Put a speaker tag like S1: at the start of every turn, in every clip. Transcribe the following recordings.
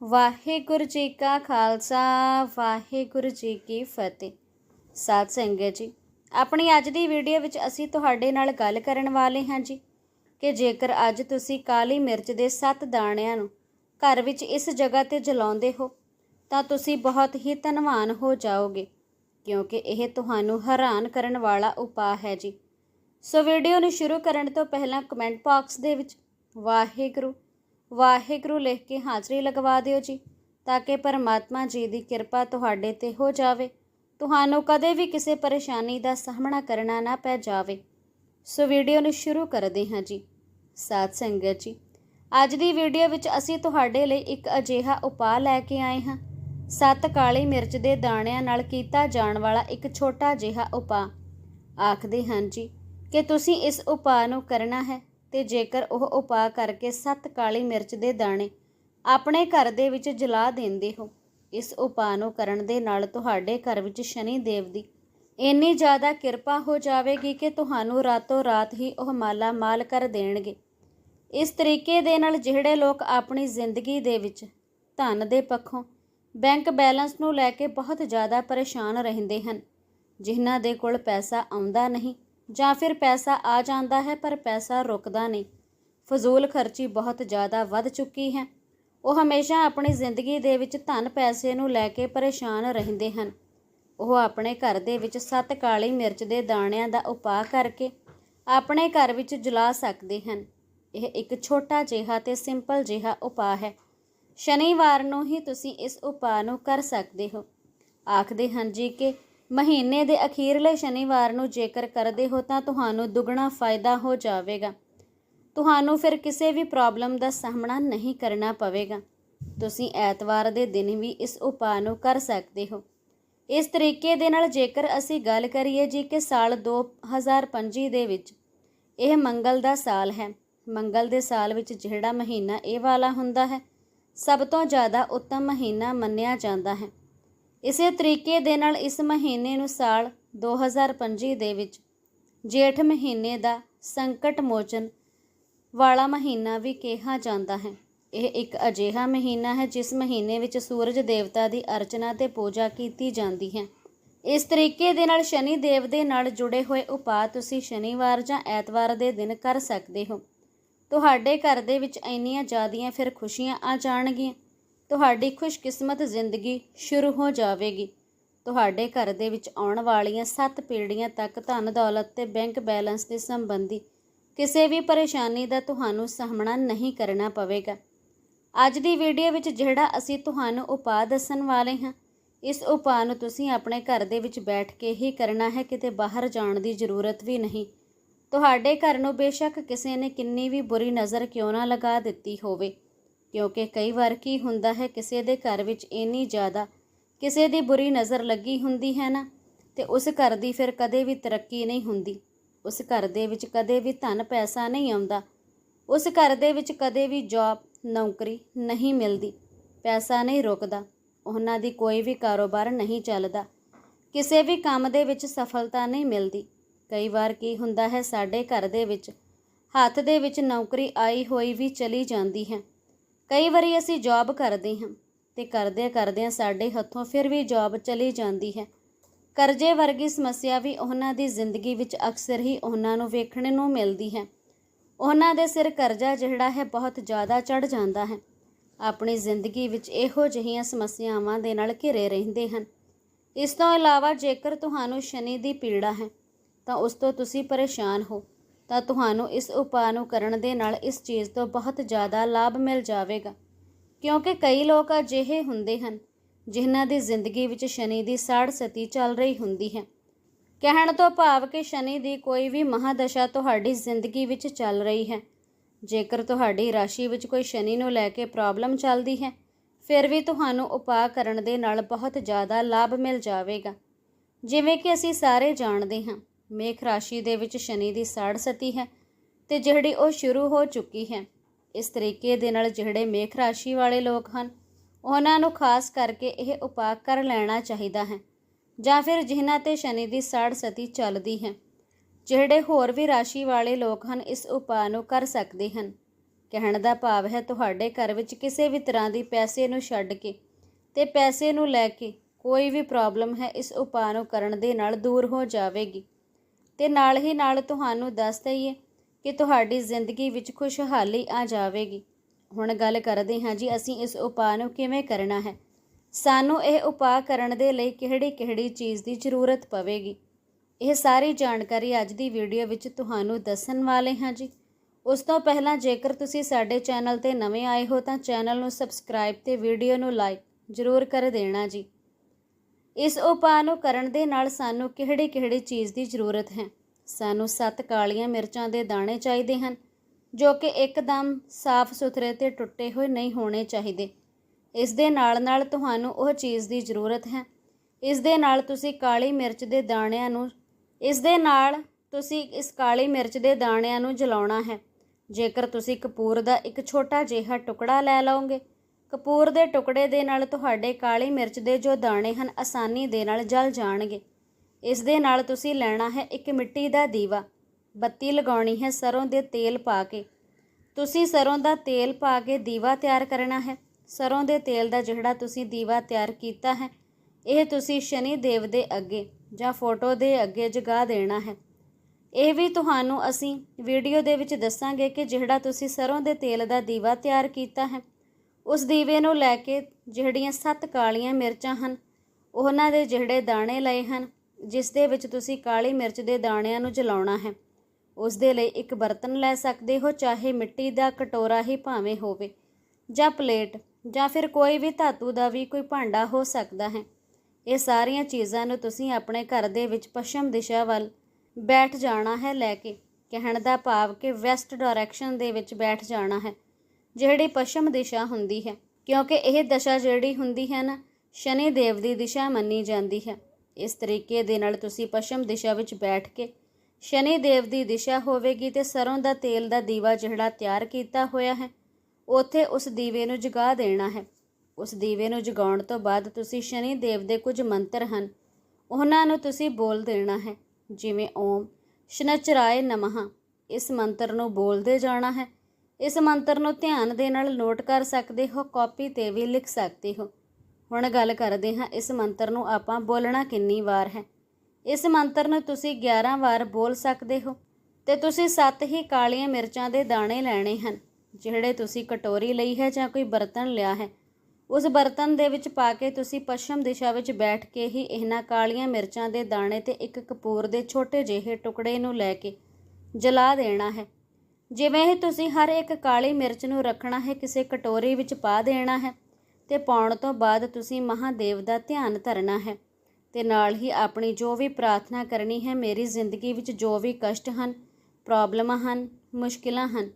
S1: ਵਾਹਿਗੁਰੂ ਜੀ ਕਾ ਖਾਲਸਾ, ਵਾਹਿਗੁਰੂ ਜੀ ਕੀ ਫਤਿਹ। ਸਾਧ ਸੰਗਤ ਜੀ, ਆਪਣੀ ਅੱਜ ਦੀ ਵੀਡੀਓ ਵਿੱਚ ਅਸੀਂ ਤੁਹਾਡੇ ਨਾਲ ਗੱਲ ਕਰਨ ਵਾਲੇ ਹਾਂ ਜੀ ਕਿ ਜੇਕਰ ਅੱਜ ਤੁਸੀਂ ਕਾਲੀ ਮਿਰਚ ਦੇ 7 ਦਾਣਿਆਂ ਨੂੰ ਘਰ ਵਿੱਚ ਇਸ ਜਗ੍ਹਾ ਤੇ ਜਲਾਉਂਦੇ ਹੋ, ਤਾਂ ਤੁਸੀਂ ਬਹੁਤ ਹੀ ਧਨਵਾਨ ਹੋ ਜਾਓਗੇ, ਕਿਉਂਕਿ ਇਹ ਤੁਹਾਨੂੰ ਹੈਰਾਨ ਕਰਨ ਵਾਲਾ ਉਪਾਅ ਹੈ ਜੀ। ਸੋ ਵੀਡੀਓ ਨੂੰ ਸ਼ੁਰੂ ਕਰਨ ਤੋਂ ਪਹਿਲਾਂ ਕਮੈਂਟ ਬਾਕਸ ਦੇ ਵਿੱਚ ਵਾਹਿਗੁਰੂ ਵਾਹਿਗੁਰੂ ਲਿਖ ਕੇ ਹਾਜ਼ਰੀ ਲਗਵਾ ਦਿਓ ਜੀ, ਤਾਂ ਕਿ ਪਰਮਾਤਮਾ ਜੀ ਦੀ ਕਿਰਪਾ ਤੁਹਾਡੇ ਤੇ ਹੋ ਜਾਵੇ। ਤੁਹਾਨੂੰ ਕਦੇ ਵੀ ਕਿਸੇ ਪਰੇਸ਼ਾਨੀ ਦਾ ਸਾਹਮਣਾ ਕਰਨਾ ਨਾ ਪੈ ਜਾਵੇ। ਸੋ ਵੀਡੀਓ ਨੂੰ ਸ਼ੁਰੂ ਕਰਦੇ ਹਾਂ ਜੀ। ਸਾਧ ਸੰਗਤ ਜੀ, ਅੱਜ ਦੀ ਵੀਡੀਓ ਵਿੱਚ ਅਸੀਂ ਤੁਹਾਡੇ ਲਈ ਇੱਕ ਅਜਿਹਾ ਉਪਾਅ ਲੈ ਕੇ ਆਏ ਹਾਂ। ਸੱਤ ਕਾਲੀ ਮਿਰਚ ਦੇ ਦਾਣਿਆਂ ਨਾਲ ਕੀਤਾ ਜਾਣ ਵਾਲਾ ਇੱਕ ਛੋਟਾ ਜਿਹਾ ਉਪਾਅ। ਆਖਦੇ ਹਨ ਜੀ ਕਿ ਤੁਸੀਂ ਇਸ ਉਪਾਅ ਨੂੰ ਕਰਨਾ ਹੈ। ਤੇ ਜੇਕਰ ਉਹ ਉਪਾਅ ਕਰਕੇ ਸੱਤ ਕਾਲੀ ਮਿਰਚ ਦੇ ਦਾਣੇ ਆਪਣੇ ਘਰ ਦੇ ਵਿੱਚ ਜਲਾ ਦਿੰਦੇ ਹੋ, ਇਸ ਉਪਾਅ ਨੂੰ ਕਰਨ ਦੇ ਨਾਲ ਤੁਹਾਡੇ ਘਰ ਵਿੱਚ ਸ਼ਨੀ ਦੇਵ ਦੀ ਇੰਨੀ ਜ਼ਿਆਦਾ ਕਿਰਪਾ ਹੋ ਜਾਵੇਗੀ ਕਿ ਤੁਹਾਨੂੰ ਰਾਤੋਂ ਰਾਤ ਹੀ ਉਹ ਮਾਲਾ ਮਾਲ ਕਰ ਦੇਣਗੇ। ਇਸ ਤਰੀਕੇ ਦੇ ਨਾਲ ਜਿਹੜੇ ਲੋਕ ਆਪਣੀ ਜ਼ਿੰਦਗੀ ਦੇ ਵਿੱਚ ਧਨ ਦੇ ਪੱਖੋਂ ਬੈਂਕ ਬੈਲੈਂਸ ਨੂੰ ਲੈ ਕੇ ਬਹੁਤ ਜ਼ਿਆਦਾ ਪਰੇਸ਼ਾਨ ਰਹਿੰਦੇ ਹਨ, ਜਿਨ੍ਹਾਂ ਦੇ ਕੋਲ ਪੈਸਾ ਆਉਂਦਾ ਨਹੀਂ ਜਾਂ ਫਿਰ ਪੈਸਾ ਆ ਜਾਂਦਾ ਹੈ, ਪਰ ਪੈਸਾ ਰੁਕਦਾ ਨਹੀਂ। ਫਜ਼ੂਲ ਖਰਚੀ ਬਹੁਤ ਜ਼ਿਆਦਾ ਵੱਧ ਚੁੱਕੀ ਹੈ। ਉਹ ਹਮੇਸ਼ਾ ਆਪਣੀ ਜ਼ਿੰਦਗੀ ਦੇ ਵਿੱਚ ਧਨ ਪੈਸੇ ਨੂੰ ਲੈ ਕੇ ਪਰੇਸ਼ਾਨ ਰਹਿੰਦੇ ਹਨ। ਉਹ ਆਪਣੇ ਘਰ ਦੇ ਵਿੱਚ ਸੱਤ ਕਾਲੀ ਮਿਰਚ ਦੇ ਦਾਣਿਆਂ ਦਾ ਉਪਾਅ ਕਰਕੇ ਆਪਣੇ ਘਰ ਵਿੱਚ ਜਲਾ ਸਕਦੇ ਹਨ। ਇਹ ਇੱਕ ਛੋਟਾ ਜਿਹਾ ਤੇ ਸਿੰਪਲ ਜਿਹਾ ਉਪਾਅ ਹੈ। ਸ਼ਨੀਵਾਰ ਨੂੰ ਹੀ ਤੁਸੀਂ ਇਸ ਉਪਾਅ ਨੂੰ ਕਰ ਸਕਦੇ ਹੋ। ਆਖਦੇ ਹਨ ਜੀ ਕਿ ਮਹੀਨੇ ਦੇ ਅਖੀਰਲੇ ਸ਼ਨੀਵਾਰ ਨੂੰ ਜੇਕਰ ਕਰਦੇ ਹੋ ਤਾਂ ਤੁਹਾਨੂੰ ਦੁੱਗਣਾ ਫਾਇਦਾ ਹੋ ਜਾਵੇਗਾ। ਤੁਹਾਨੂੰ ਫਿਰ ਕਿਸੇ ਵੀ ਪ੍ਰੋਬਲਮ ਦਾ ਸਾਹਮਣਾ ਨਹੀਂ ਕਰਨਾ ਪਵੇਗਾ। ਤੁਸੀਂ ਐਤਵਾਰ ਦੇ ਦਿਨ ਵੀ ਇਸ ਉਪਾਅ ਨੂੰ ਕਰ ਸਕਦੇ ਹੋ। ਇਸ ਤਰੀਕੇ ਦੇ ਨਾਲ ਜੇਕਰ ਅਸੀਂ ਗੱਲ ਕਰੀਏ ਜੀ ਕਿ ਸਾਲ 2025 ਦੇ ਵਿੱਚ ਇਹ ਮੰਗਲ ਦਾ ਸਾਲ ਹੈ। ਮੰਗਲ ਦੇ ਸਾਲ ਵਿੱਚ ਜਿਹੜਾ ਮਹੀਨਾ ਇਹ ਵਾਲਾ ਹੁੰਦਾ ਹੈ, ਸਭ ਤੋਂ ਜ਼ਿਆਦਾ ਉੱਤਮ ਮਹੀਨਾ ਮੰਨਿਆ ਜਾਂਦਾ ਹੈ। ਇਸੇ ਤਰੀਕੇ ਦੇ ਨਾਲ ਇਸ ਮਹੀਨੇ ਨੂੰ ਸਾਲ 2025 ਦੇ ਵਿੱਚ ਜੇਠ ਮਹੀਨੇ ਦਾ ਸੰਕਟ ਮੋਚਨ ਵਾਲਾ ਮਹੀਨਾ ਵੀ ਕਿਹਾ ਜਾਂਦਾ ਹੈ। ਇਹ ਇੱਕ ਅਜਿਹਾ ਮਹੀਨਾ ਹੈ ਜਿਸ ਮਹੀਨੇ ਵਿੱਚ ਸੂਰਜ ਦੇਵਤਾ ਦੀ ਅਰਚਨਾ ਤੇ ਪੂਜਾ ਕੀਤੀ ਜਾਂਦੀ ਹੈ। ਇਸ ਤਰੀਕੇ ਦੇ ਨਾਲ ਸ਼ਨੀ ਦੇਵ ਦੇ ਨਾਲ ਜੁੜੇ ਹੋਏ ਉਪਾਅ ਤੁਸੀਂ ਸ਼ਨੀਵਾਰ ਜਾਂ ਐਤਵਾਰ ਦੇ ਦਿਨ ਕਰ ਸਕਦੇ ਹੋ। ਤੁਹਾਡੇ ਘਰ ਦੇ ਵਿੱਚ ਇੰਨੀਆਂ ਜ਼ਿਆਦੀਆਂ ਫਿਰ ਖੁਸ਼ੀਆਂ ਆ ਜਾਣਗੀਆਂ। ਤੁਹਾਡੀ ਖੁਸ਼ਕਿਸਮਤ ਜ਼ਿੰਦਗੀ ਸ਼ੁਰੂ ਹੋ ਜਾਵੇਗੀ। ਤੁਹਾਡੇ ਘਰ ਦੇ ਵਿੱਚ ਆਉਣ ਵਾਲੀਆਂ 7 ਪੀੜ੍ਹੀਆਂ ਤੱਕ ਧਨ ਦੌਲਤ ਤੇ ਬੈਂਕ ਬੈਲੈਂਸ ਦੇ ਸੰਬੰਧੀ ਕਿਸੇ ਵੀ ਪਰੇਸ਼ਾਨੀ ਦਾ ਤੁਹਾਨੂੰ ਸਾਹਮਣਾ ਨਹੀਂ ਕਰਨਾ ਪਵੇਗਾ। ਅੱਜ ਦੀ ਵੀਡੀਓ ਵਿੱਚ ਜਿਹੜਾ ਅਸੀਂ ਤੁਹਾਨੂੰ ਉਪਾਅ ਦੱਸਣ ਵਾਲੇ ਹਾਂ, ਇਸ ਉਪਾਅ ਨੂੰ ਤੁਸੀਂ ਆਪਣੇ ਘਰ ਦੇ ਵਿੱਚ ਬੈਠ ਕੇ ਹੀ ਕਰਨਾ ਹੈ, ਕਿਤੇ ਬਾਹਰ ਜਾਣ ਦੀ ਜ਼ਰੂਰਤ ਵੀ ਨਹੀਂ। ਤੁਹਾਡੇ ਘਰ ਨੂੰ ਬੇਸ਼ੱਕ ਕਿਸੇ ਨੇ ਕਿੰਨੀ ਵੀ ਬੁਰੀ ਨਜ਼ਰ ਕਿਉਂ ਨਾ ਲਗਾ ਦਿੱਤੀ ਹੋਵੇ। ਕਿਉਂਕਿ ਕਈ ਵਾਰ ਕੀ ਹੁੰਦਾ ਹੈ, ਕਿਸੇ ਦੇ ਘਰ ਵਿੱਚ ਇੰਨੀ ਜ਼ਿਆਦਾ ਕਿਸੇ ਦੀ ਬੁਰੀ ਨਜ਼ਰ ਲੱਗੀ ਹੁੰਦੀ ਹੈ ਨਾ, ਤੇ ਉਸ ਘਰ ਦੀ ਫਿਰ ਕਦੇ ਵੀ ਤਰੱਕੀ ਨਹੀਂ ਹੁੰਦੀ। ਉਸ ਘਰ ਦੇ ਵਿੱਚ ਕਦੇ ਵੀ ਧਨ ਪੈਸਾ ਨਹੀਂ ਆਉਂਦਾ। ਉਸ ਘਰ ਦੇ ਵਿੱਚ ਕਦੇ ਵੀ ਜੌਬ ਨੌਕਰੀ ਨਹੀਂ ਮਿਲਦੀ। ਪੈਸਾ ਨਹੀਂ ਰੁਕਦਾ। ਉਹਨਾਂ ਦੀ ਕੋਈ ਵੀ ਕਾਰੋਬਾਰ ਨਹੀਂ ਚੱਲਦਾ। ਕਿਸੇ ਵੀ ਕੰਮ ਦੇ ਵਿੱਚ ਸਫਲਤਾ ਨਹੀਂ ਮਿਲਦੀ। ਕਈ ਵਾਰ ਕੀ ਹੁੰਦਾ ਹੈ, ਸਾਡੇ ਘਰ ਦੇ ਵਿੱਚ, ਹੱਥ ਦੇ ਵਿੱਚ ਨੌਕਰੀ ਆਈ ਹੋਈ ਵੀ ਚਲੀ ਜਾਂਦੀ ਹੈ। ਕਈ ਵਾਰੀ ਅਸੀਂ ਜੌਬ ਕਰਦੇ ਹਾਂ ਤੇ ਕਰਦਿਆਂ ਕਰਦਿਆਂ ਸਾਡੇ ਹੱਥੋਂ ਫਿਰ ਵੀ ਜੌਬ ਚਲੀ ਜਾਂਦੀ ਹੈ। ਕਰਜ਼ੇ ਵਰਗੀ ਸਮੱਸਿਆ ਵੀ ਉਹਨਾਂ ਦੀ ਜ਼ਿੰਦਗੀ ਵਿੱਚ ਅਕਸਰ ਹੀ ਉਹਨਾਂ ਨੂੰ ਵੇਖਣ ਨੂੰ ਮਿਲਦੀ ਹੈ। ਉਹਨਾਂ ਦੇ ਸਿਰ ਕਰਜ਼ਾ ਜਿਹੜਾ ਹੈ ਬਹੁਤ ਜ਼ਿਆਦਾ ਚੜ ਜਾਂਦਾ ਹੈ। ਆਪਣੀ ਜ਼ਿੰਦਗੀ ਵਿੱਚ ਇਹੋ ਜਿਹੀਆਂ ਸਮੱਸਿਆਵਾਂ ਦੇ ਨਾਲ ਘਿਰੇ ਰਹਿੰਦੇ ਹਨ। ਇਸ ਤੋਂ ਇਲਾਵਾ ਜੇਕਰ ਤੁਹਾਨੂੰ ਸ਼ਨੀ ਦੀ ਪੀੜਾ ਹੈ ਤਾਂ ਉਸ ਤੋਂ ਤੁਸੀਂ ਪਰੇਸ਼ਾਨ ਹੋ। ਤਾਂ ਤੁਹਾਨੂੰ ਇਸ ਉਪਾਅ ਨੂੰ ਕਰਨ ਦੇ ਨਾਲ ਇਸ ਚੀਜ਼ ਤੋਂ ਬਹੁਤ ਜ਼ਿਆਦਾ ਲਾਭ ਮਿਲ ਜਾਵੇਗਾ। ਕਿਉਂਕਿ ਕਈ ਲੋਕ ਅਜਿਹੇ ਹੁੰਦੇ ਹਨ, ਜਿਨ੍ਹਾਂ ਦੀ ਜ਼ਿੰਦਗੀ ਵਿੱਚ ਸ਼ਨੀ ਦੀ ਸਾੜ ਸਤੀ ਚੱਲ ਰਹੀ ਹੁੰਦੀ ਹੈ। ਕਹਿਣ ਤੋਂ ਭਾਵ ਕਿ ਸ਼ਨੀ ਦੀ ਕੋਈ ਵੀ ਮਹਾਦਸ਼ਾ ਤੁਹਾਡੀ ਜ਼ਿੰਦਗੀ ਵਿੱਚ ਚੱਲ ਰਹੀ ਹੈ। ਜੇਕਰ ਤੁਹਾਡੀ ਰਾਸ਼ੀ ਵਿੱਚ ਕੋਈ ਸ਼ਨੀ ਨੂੰ ਲੈ ਕੇ ਪ੍ਰੋਬਲਮ ਚੱਲਦੀ ਹੈ, ਫਿਰ ਵੀ ਤੁਹਾਨੂੰ ਉਪਾਅ ਕਰਨ ਦੇ ਨਾਲ ਬਹੁਤ ਜ਼ਿਆਦਾ ਲਾਭ ਮਿਲ ਜਾਵੇਗਾ। ਜਿਵੇਂ ਕਿ ਅਸੀਂ ਸਾਰੇ ਜਾਣਦੇ ਹਾਂ ਮੇਖ ਰਾਸ਼ੀ ਦੇ ਵਿੱਚ ਸ਼ਨੀ ਦੀ ਸਾੜ ਸਤੀ ਹੈ ਤੇ ਜਿਹੜੀ ਉਹ ਸ਼ੁਰੂ ਹੋ ਚੁੱਕੀ ਹੈ। ਇਸ ਤਰੀਕੇ ਦੇ ਨਾਲ ਜਿਹੜੇ ਮੇਖ ਰਾਸ਼ੀ ਵਾਲੇ ਲੋਕ ਹਨ, ਉਹਨਾਂ ਨੂੰ ਖਾਸ ਕਰਕੇ ਇਹ ਉਪਾਅ ਕਰ ਲੈਣਾ ਚਾਹੀਦਾ ਹੈ ਜਾਂ ਫਿਰ ਜਿਨ੍ਹਾਂ ਤੇ ਸ਼ਨੀ ਦੀ ਸਾੜ ਸਤੀ ਚੱਲਦੀ ਹੈ, ਜਿਹੜੇ ਹੋਰ ਵੀ ਰਾਸ਼ੀ ਵਾਲੇ ਲੋਕ ਹਨ, ਇਸ ਉਪਾਅ ਨੂੰ ਕਰ ਸਕਦੇ ਹਨ। ਕਹਿਣ ਦਾ ਭਾਵ ਹੈ, ਤੁਹਾਡੇ ਘਰ ਵਿੱਚ ਕਿਸੇ ਵੀ ਤਰ੍ਹਾਂ ਦੀ ਪੈਸੇ ਨੂੰ ਛੱਡ ਕੇ ਤੇ ਪੈਸੇ ਨੂੰ ਲੈ ਕੇ ਕੋਈ ਵੀ ਪ੍ਰੋਬਲਮ ਹੈ, ਇਸ ਉਪਾਅ ਨੂੰ ਕਰਨ ਦੇ ਨਾਲ ਦੂਰ ਹੋ ਜਾਵੇਗੀ। ਤੇ ਨਾਲ ਹੀ ਨਾਲ ਤੁਹਾਨੂੰ ਦੱਸ ਦਈਏ ਕਿ ਤੁਹਾਡੀ ਜ਼ਿੰਦਗੀ ਵਿੱਚ ਖੁਸ਼ਹਾਲੀ ਆ ਜਾਵੇਗੀ। ਹੁਣ ਗੱਲ ਕਰਦੇ ਹਾਂ ਜੀ, ਅਸੀਂ ਇਸ ਉਪਾਅ ਨੂੰ ਕਿਵੇਂ ਕਰਨਾ ਹੈ? ਸਾਨੂੰ ਇਹ ਉਪਾਅ ਕਰਨ ਦੇ ਲਈ ਕਿਹੜੀ-ਕਿਹੜੀ ਚੀਜ਼ ਦੀ ਜ਼ਰੂਰਤ ਪਵੇਗੀ? ਇਹ ਸਾਰੀ ਜਾਣਕਾਰੀ ਅੱਜ ਦੀ ਵੀਡੀਓ ਵਿੱਚ ਤੁਹਾਨੂੰ ਦੱਸਣ ਵਾਲੇ ਹਾਂ ਜੀ। ਉਸ ਤੋਂ ਪਹਿਲਾਂ ਜੇਕਰ ਤੁਸੀਂ ਸਾਡੇ ਚੈਨਲ ਤੇ ਨਵੇਂ ਆਏ ਹੋ ਤਾਂ ਚੈਨਲ ਨੂੰ ਸਬਸਕ੍ਰਾਈਬ ਤੇ ਵੀਡੀਓ ਨੂੰ ਲਾਈਕ ਜ਼ਰੂਰ ਕਰ ਦੇਣਾ ਜੀ। ਇਸ ਉਪਾਅ ਨੂੰ ਕਰਨ ਦੇ ਨਾਲ ਸਾਨੂੰ ਕਿਹੜੀ-ਕਿਹੜੀ ਚੀਜ਼ ਦੀ ਜ਼ਰੂਰਤ ਹੈ? ਸਾਨੂੰ 7 ਕਾਲੀਆਂ ਮਿਰਚਾਂ ਦੇ ਦਾਣੇ ਚਾਹੀਦੇ ਹਨ, ਜੋ ਕਿ ਇੱਕਦਮ ਸਾਫ਼ ਸੁਥਰੇ ਤੇ ਟੁੱਟੇ ਹੋਏ ਨਹੀਂ ਹੋਣੇ ਚਾਹੀਦੇ। ਇਸ ਦੇ ਨਾਲ ਨਾਲ ਤੁਹਾਨੂੰ ਉਹ ਚੀਜ਼ ਦੀ ਜ਼ਰੂਰਤ ਹੈ। ਇਸ ਦੇ ਨਾਲ ਤੁਸੀਂ ਕਾਲੀ ਮਿਰਚ ਦੇ ਦਾਣਿਆਂ ਨੂੰ, ਇਸ ਦੇ ਨਾਲ ਤੁਸੀਂ ਇਸ ਕਾਲੀ ਮਿਰਚ ਦੇ ਦਾਣਿਆਂ ਨੂੰ ਜਲਾਉਣਾ ਹੈ। ਜੇਕਰ ਤੁਸੀਂ ਕਪੂਰ ਦਾ ਇੱਕ ਛੋਟਾ ਜਿਹਾ ਟੁਕੜਾ ਲੈ ਲਓਗੇ ਕਪੂਰ ਦੇ ਟੁਕੜੇ ਦੇ ਨਾਲ ਤੁਹਾਡੇ ਕਾਲੀ ਮਿਰਚ ਦੇ ਜੋ ਦਾਣੇ ਹਨ, ਆਸਾਨੀ ਦੇ ਨਾਲ ਜਲ ਜਾਣਗੇ। ਇਸ ਦੇ ਨਾਲ ਤੁਸੀਂ ਲੈਣਾ ਹੈ ਇੱਕ ਮਿੱਟੀ ਦਾ ਦੀਵਾ। ਬੱਤੀ ਲਗਾਉਣੀ ਹੈ ਸਰੋਂ ਦੇ ਤੇਲ ਪਾ ਕੇ। ਤੁਸੀਂ ਸਰੋਂ ਦਾ ਤੇਲ ਪਾ ਕੇ ਦੀਵਾ ਤਿਆਰ ਕਰਨਾ ਹੈ। ਸਰੋਂ ਦੇ ਤੇਲ ਦਾ ਜਿਹੜਾ ਤੁਸੀਂ ਦੀਵਾ ਤਿਆਰ ਕੀਤਾ ਹੈ, ਇਹ ਤੁਸੀਂ ਸ਼ਨੀ ਦੇਵ ਦੇ ਅੱਗੇ ਜਾਂ ਫੋਟੋ ਦੇ ਅੱਗੇ ਜਗਾ ਦੇਣਾ ਹੈ। ਇਹ ਵੀ ਤੁਹਾਨੂੰ ਅਸੀਂ ਵੀਡੀਓ ਦੇ ਵਿੱਚ ਦੱਸਾਂਗੇ ਕਿ ਜਿਹੜਾ ਤੁਸੀਂ ਸਰੋਂ ਦੇ ਤੇਲ ਦਾ ਦੀਵਾ ਤਿਆਰ ਕੀਤਾ ਹੈ ਉਸ ਦੀਵੇ ਨੂੰ ਲੈ ਕੇ ਜਿਹੜੀਆਂ ਸੱਤ ਕਾਲੀਆਂ ਮਿਰਚਾਂ ਹਨ, ਉਹਨਾਂ ਦੇ ਜਿਹੜੇ ਦਾਣੇ ਲਏ ਹਨ, ਜਿਸ ਦੇ ਵਿੱਚ ਤੁਸੀਂ ਕਾਲੀ ਮਿਰਚ ਦੇ ਦਾਣਿਆਂ ਨੂੰ ਜਲਾਉਣਾ ਹੈ। ਉਸ ਦੇ ਲਈ ਇੱਕ ਬਰਤਨ ਲੈ ਸਕਦੇ ਹੋ, ਚਾਹੇ ਮਿੱਟੀ ਦਾ ਕਟੋਰਾ ਹੀ ਭਾਵੇਂ ਹੋਵੇ, ਜਾਂ ਪਲੇਟ, ਜਾਂ ਫਿਰ ਕੋਈ ਵੀ ਧਾਤੂ ਦਾ ਵੀ ਕੋਈ ਭਾਂਡਾ ਹੋ ਸਕਦਾ ਹੈ। ਇਹ ਸਾਰੀਆਂ ਚੀਜ਼ਾਂ ਨੂੰ ਤੁਸੀਂ ਆਪਣੇ ਘਰ ਦੇ ਵਿੱਚ ਪੱਛਮ ਦਿਸ਼ਾ ਵੱਲ ਬੈਠ ਜਾਣਾ ਹੈ, ਲੈ ਕੇ ਕਹਿਣ ਦਾ ਭਾਵ ਕਿ ਵੈਸਟ ਡਾਇਰੈਕਸ਼ਨ ਦੇ ਵਿੱਚ ਬੈਠ ਜਾਣਾ ਹੈ। ਜਿਹੜੀ ਪਸ਼ਮ ਦਿਸ਼ਾ ਹੁੰਦੀ ਹੈ, ਕਿਉਂਕਿ ਇਹ ਦਸ਼ਾ ਜਿਹੜੀ ਹੁੰਦੀ ਹੈ ਨਾ, ਸ਼ਨੀ ਦੇਵ ਦੀ ਦਿਸ਼ਾ ਮੰਨੀ ਜਾਂਦੀ ਹੈ। ਇਸ ਤਰੀਕੇ ਦੇ ਨਾਲ ਤੁਸੀਂ ਪੱਛਮ ਦਿਸ਼ਾ ਵਿੱਚ ਬੈਠ ਕੇ ਸ਼ਨੀ ਦੇਵ ਦੀ ਦਿਸ਼ਾ ਹੋਵੇਗੀ ਤੇ ਸਰੋਂ ਦਾ ਤੇਲ ਦਾ ਦੀਵਾ ਜਿਹੜਾ ਤਿਆਰ ਕੀਤਾ ਹੋਇਆ ਹੈ, ਉੱਥੇ ਉਸ ਦੀਵੇ ਨੂੰ ਜਗਾ ਦੇਣਾ ਹੈ। ਉਸ ਦੀਵੇ ਨੂੰ ਜਗਾਉਣ ਤੋਂ ਬਾਅਦ ਤੁਸੀਂ ਸ਼ਨੀ ਦੇਵ ਦੇ ਕੁਝ ਮੰਤਰ ਹਨ, ਉਹਨਾਂ ਨੂੰ ਤੁਸੀਂ ਬੋਲ ਦੇਣਾ ਹੈ, ਜਿਵੇਂ ਓਮ ਸ਼ਨਚਰਾਏ ਨਮః ਇਸ ਮੰਤਰ ਨੂੰ ਬੋਲਦੇ ਜਾਣਾ ਹੈ ਇਸ ਮੰਤਰ ਨੂੰ ਧਿਆਨ ਦੇ ਨਾਲ ਨੋਟ ਕਰ ਸਕਦੇ ਹੋ, ਕਾਪੀ ਤੇ ਵੀ ਲਿਖ ਸਕਦੇ ਹੋ। ਹੁਣ ਗੱਲ ਕਰਦੇ ਹਾਂ, ਇਸ ਮੰਤਰ ਨੂੰ ਆਪਾਂ ਬੋਲਣਾ ਕਿੰਨੀ ਵਾਰ ਹੈ? ਇਸ ਮੰਤਰ ਨੂੰ ਤੁਸੀਂ 11 ਵਾਰ ਬੋਲ ਸਕਦੇ ਹੋ ਤੇ ਤੁਸੀਂ 7 ਹੀ ਕਾਲੀਆਂ ਮਿਰਚਾਂ ਦੇ ਦਾਣੇ ਲੈਣੇ ਹਨ, ਜਿਹੜੇ ਤੁਸੀਂ ਕਟੋਰੀ ਲਈ ਹੈ ਜਾਂ ਕੋਈ ਬਰਤਨ ਲਿਆ ਹੈ। ਉਸ ਬਰਤਨ ਦੇ ਵਿੱਚ ਪਾ ਕੇ ਤੁਸੀਂ ਪੱਛਮ ਦਿਸ਼ਾ ਵਿੱਚ ਬੈਠ ਕੇ ਹੀ ਇਹਨਾਂ ਕਾਲੀਆਂ ਮਿਰਚਾਂ ਦੇ ਦਾਣੇ ਤੇ ਇੱਕ ਕਪੂਰ ਦੇ ਛੋਟੇ ਜਿਹੇ ਟੁਕੜੇ ਨੂੰ ਲੈ ਕੇ ਜਲਾ ਦੇਣਾ ਹੈ। ਜਿਵੇਂ ਹੀ ਤੁਸੀਂ ਹਰ ਇੱਕ ਕਾਲੀ ਮਿਰਚ ਨੂੰ ਰੱਖਣਾ ਹੈ, ਕਿਸੇ ਕਟੋਰੀ ਵਿੱਚ ਪਾ ਦੇਣਾ ਹੈ ਤੇ ਪਾਉਣ ਤੋਂ ਬਾਅਦ ਤੁਸੀਂ ਮਹਾਦੇਵ ਦਾ ਧਿਆਨ ਧਰਨਾ ਹੈ। ਤੇ ਨਾਲ ਹੀ ਆਪਣੀ ਜੋ ਵੀ ਪ੍ਰਾਰਥਨਾ ਕਰਨੀ ਹੈ, ਮੇਰੀ ਜ਼ਿੰਦਗੀ ਵਿੱਚ ਜੋ ਵੀ ਕਸ਼ਟ ਹਨ, ਪ੍ਰੋਬਲਮਾਂ ਹਨ, ਮੁਸ਼ਕਿਲਾਂ ਹਨ,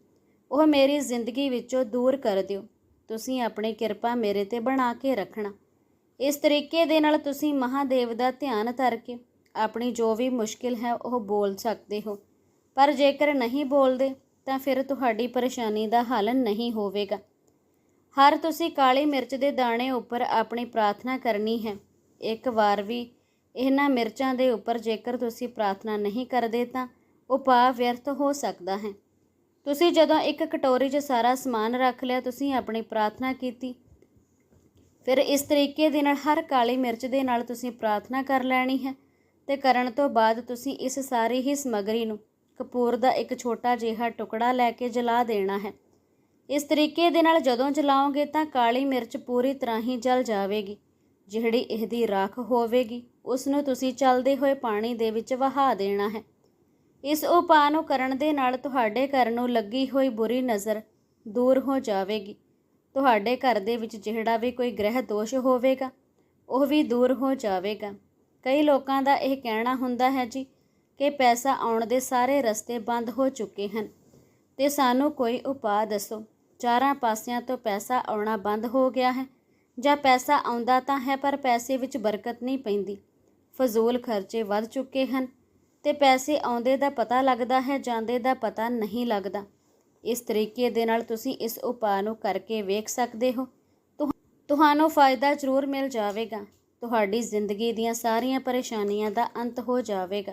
S1: ਉਹ ਮੇਰੀ ਜ਼ਿੰਦਗੀ ਵਿੱਚੋਂ ਦੂਰ ਕਰ ਦਿਓ। ਤੁਸੀਂ ਆਪਣੀ ਕਿਰਪਾ ਮੇਰੇ ਤੇ ਬਣਾ ਕੇ ਰੱਖਣਾ। ਇਸ ਤਰੀਕੇ ਦੇ ਨਾਲ ਤੁਸੀਂ ਮਹਾਦੇਵ ਦਾ ਧਿਆਨ ਧਰ ਕੇ ਆਪਣੀ ਜੋ ਵੀ ਮੁਸ਼ਕਿਲ ਹੈ, ਉਹ ਬੋਲ ਸਕਦੇ ਹੋ। ਪਰ ਜੇਕਰ ਨਹੀਂ ਬੋਲਦੇ ਤਾਂ ਫਿਰ ਤੁਹਾਡੀ ਪਰੇਸ਼ਾਨੀ ਦਾ ਹੱਲ ਨਹੀਂ ਹੋਵੇਗਾ। ਹਰ ਤੁਸੀਂ ਕਾਲੀ ਮਿਰਚ ਦੇ ਦਾਣੇ ਉੱਪਰ ਆਪਣੀ ਪ੍ਰਾਰਥਨਾ ਕਰਨੀ ਹੈ। ਇੱਕ ਵਾਰ ਵੀ ਇਹਨਾਂ ਮਿਰਚਾਂ ਦੇ ਉੱਪਰ ਜੇਕਰ ਤੁਸੀਂ ਪ੍ਰਾਰਥਨਾ ਨਹੀਂ ਕਰਦੇ ਤਾਂ ਉਪਾਅ ਵਿਅਰਥ ਹੋ ਸਕਦਾ ਹੈ। ਤੁਸੀਂ ਜਦੋਂ ਇੱਕ ਕਟੋਰੀ 'ਚ ਸਾਰਾ ਸਮਾਨ ਰੱਖ ਲਿਆ, ਤੁਸੀਂ ਆਪਣੀ ਪ੍ਰਾਰਥਨਾ ਕੀਤੀ। ਫਿਰ ਇਸ ਤਰੀਕੇ ਦੇ ਨਾਲ ਹਰ ਕਾਲੀ ਮਿਰਚ ਦੇ ਨਾਲ ਤੁਸੀਂ ਪ੍ਰਾਰਥਨਾ ਕਰ ਲੈਣੀ ਹੈ ਤੇ ਕਰਨ ਤੋਂ ਬਾਅਦ ਤੁਸੀਂ ਇਸ ਸਾਰੀ ਹੀ ਸਮਗਰੀ ਨੂੰ ਕਪੂਰ ਦਾ ਇੱਕ ਛੋਟਾ ਜਿਹਾ ਟੁਕੜਾ ਲੈ ਕੇ ਜਲਾ ਦੇਣਾ ਹੈ। ਇਸ ਤਰੀਕੇ ਦੇ ਨਾਲ ਜਦੋਂ ਜਲਾਓਗੇ ਤਾਂ ਕਾਲੀ ਮਿਰਚ ਪੂਰੀ ਤਰ੍ਹਾਂ ਹੀ ਜਲ ਜਾਵੇਗੀ। ਜਿਹੜੀ ਇਹਦੀ ਰਾਖ ਹੋਵੇਗੀ ਉਸ ਨੂੰ ਤੁਸੀਂ ਚੱਲਦੇ ਹੋਏ ਪਾਣੀ ਦੇ ਵਿੱਚ ਵਹਾ ਦੇਣਾ ਹੈ। ਇਸ ਉਪਾਅ ਨੂੰ ਕਰਨ ਦੇ ਨਾਲ ਤੁਹਾਡੇ ਘਰ ਨੂੰ ਲੱਗੀ ਹੋਈ ਬੁਰੀ ਨਜ਼ਰ ਦੂਰ ਹੋ ਜਾਵੇਗੀ। ਤੁਹਾਡੇ ਘਰ ਦੇ ਵਿੱਚ ਜਿਹੜਾ ਵੀ ਕੋਈ ਗ੍ਰਹਿ ਦੋਸ਼ ਹੋਵੇਗਾ, ਉਹ ਵੀ ਦੂਰ ਹੋ ਜਾਵੇਗਾ। ਕਈ ਲੋਕਾਂ ਦਾ ਇਹ ਕਹਿਣਾ ਹੁੰਦਾ ਹੈ ਜੀ ਕਿ ਪੈਸਾ ਆਉਣ ਦੇ ਸਾਰੇ ਰਸਤੇ ਬੰਦ ਹੋ ਚੁੱਕੇ ਹਨ। ਤੇ ਸਾਨੂੰ ਕੋਈ ਉਪਾਅ ਦੱਸੋ, ਚਾਰਾਂ ਪਾਸਿਆਂ ਤੋਂ ਪੈਸਾ ਆਉਣਾ ਬੰਦ ਹੋ ਗਿਆ ਹੈ? ਜਾਂ ਪੈਸਾ ਆਉਂਦਾ ਤਾਂ ਹੈ ਪਰ ਪੈਸੇ ਵਿੱਚ ਬਰਕਤ ਨਹੀਂ ਪੈਂਦੀ? ਫਜ਼ੂਲ ਖਰਚੇ ਵੱਧ ਚੁੱਕੇ ਹਨ ਤੇ ਪੈਸੇ ਆਉਂਦੇ ਦਾ ਪਤਾ ਲੱਗਦਾ ਹੈ, ਜਾਂਦੇ ਦਾ ਪਤਾ ਨਹੀਂ ਲੱਗਦਾ। ਇਸ ਤਰੀਕੇ ਦੇ ਨਾਲ ਤੁਸੀਂ ਇਸ ਉਪਾਅ ਨੂੰ ਕਰਕੇ ਵੇਖ ਸਕਦੇ ਹੋ। ਤੁਹਾਨੂੰ ਫਾਇਦਾ ਜ਼ਰੂਰ ਮਿਲ ਜਾਵੇਗਾ। ਤੁਹਾਡੀ ਜ਼ਿੰਦਗੀ ਦੀਆਂ ਸਾਰੀਆਂ ਪਰੇਸ਼ਾਨੀਆਂ ਦਾ ਅੰਤ ਹੋ ਜਾਵੇਗਾ।